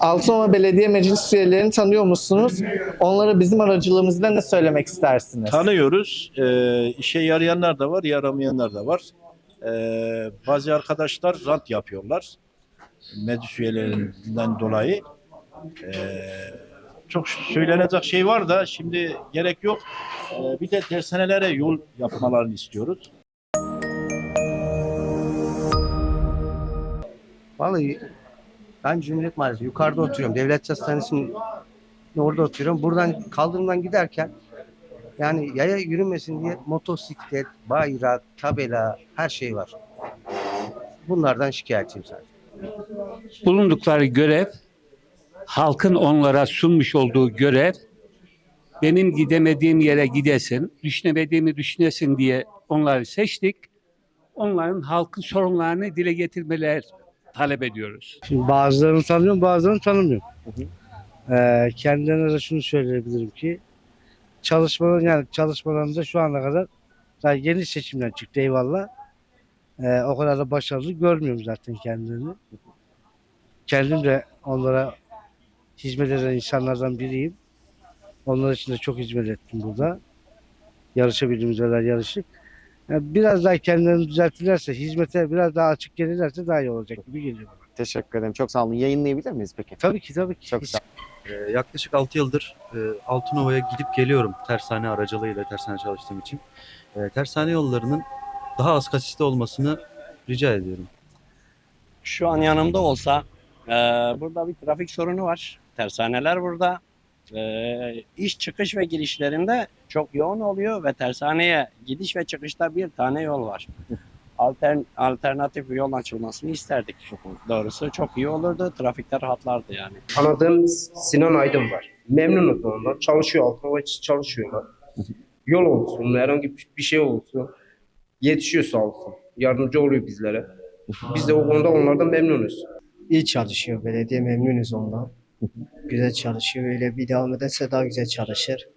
Altınova Belediye Meclis üyelerini tanıyor musunuz? Onlara bizim aracılığımızda ne söylemek istersiniz? Tanıyoruz. Ee, işe yarayanlar da var, yaramayanlar da var. Ee, bazı arkadaşlar rant yapıyorlar. Meclis üyelerinden dolayı. Ee, çok söylenecek şey var da şimdi gerek yok. Bir de tersanelere yol yapmalarını istiyoruz. Vallahi ben Cumhuriyet Mahallesi yukarıda oturuyorum. Devlet Hastanesi'nin orada oturuyorum. Buradan kaldırımdan giderken yani yaya yürümesin diye motosiklet, bayrak, tabela her şey var. Bunlardan şikayetçiyim sadece. bulundukları görev, halkın onlara sunmuş olduğu görev, benim gidemediğim yere gidesin, düşünemediğimi düşünesin diye onları seçtik. Onların halkın sorunlarını dile getirmeler talep ediyoruz. Şimdi bazılarını tanıyorum, bazılarını tanımıyorum. Ee, kendilerine de şunu söyleyebilirim ki çalışmalar yani çalışmalarında şu ana kadar daha yeni seçimden çıktı eyvallah. Ee, o kadar da başarılı görmüyorum zaten kendilerini. Kendim de onlara hizmet eden insanlardan biriyim. Onlar için de çok hizmet ettim burada. Yarışabildiğimiz kadar yarışıp. Yani biraz daha kendilerini düzeltirlerse, hizmete biraz daha açık gelirlerse daha iyi olacak gibi geliyor. bana. Teşekkür ederim. Çok sağ olun. Yayınlayabilir miyiz peki? Tabii ki tabii ki. Çok sağ Ee, yaklaşık 6 yıldır e, Altınova'ya gidip geliyorum tersane aracılığıyla tersane çalıştığım için. E, tersane yollarının daha az kasiste olmasını rica ediyorum. şu an yanımda olsa e, burada bir trafik sorunu var. Tersaneler burada. E, iş çıkış ve girişlerinde çok yoğun oluyor ve tersaneye gidiş ve çıkışta bir tane yol var. Altern, alternatif bir yol açılmasını isterdik. Doğrusu çok iyi olurdu. Trafikte rahatlardı yani. Tanıdığım Sinan Aydın var. Memnunuz ondan. Çalışıyor Altınova için çalışıyorlar. Yol olsun, herhangi bir şey olsun. Yetişiyor sağ olsun. Yardımcı oluyor bizlere. Biz de o konuda onlardan memnunuz. İyi çalışıyor belediye memnunuz ondan. Güzel çalışıyor. Öyle bir devam ederse daha güzel çalışır.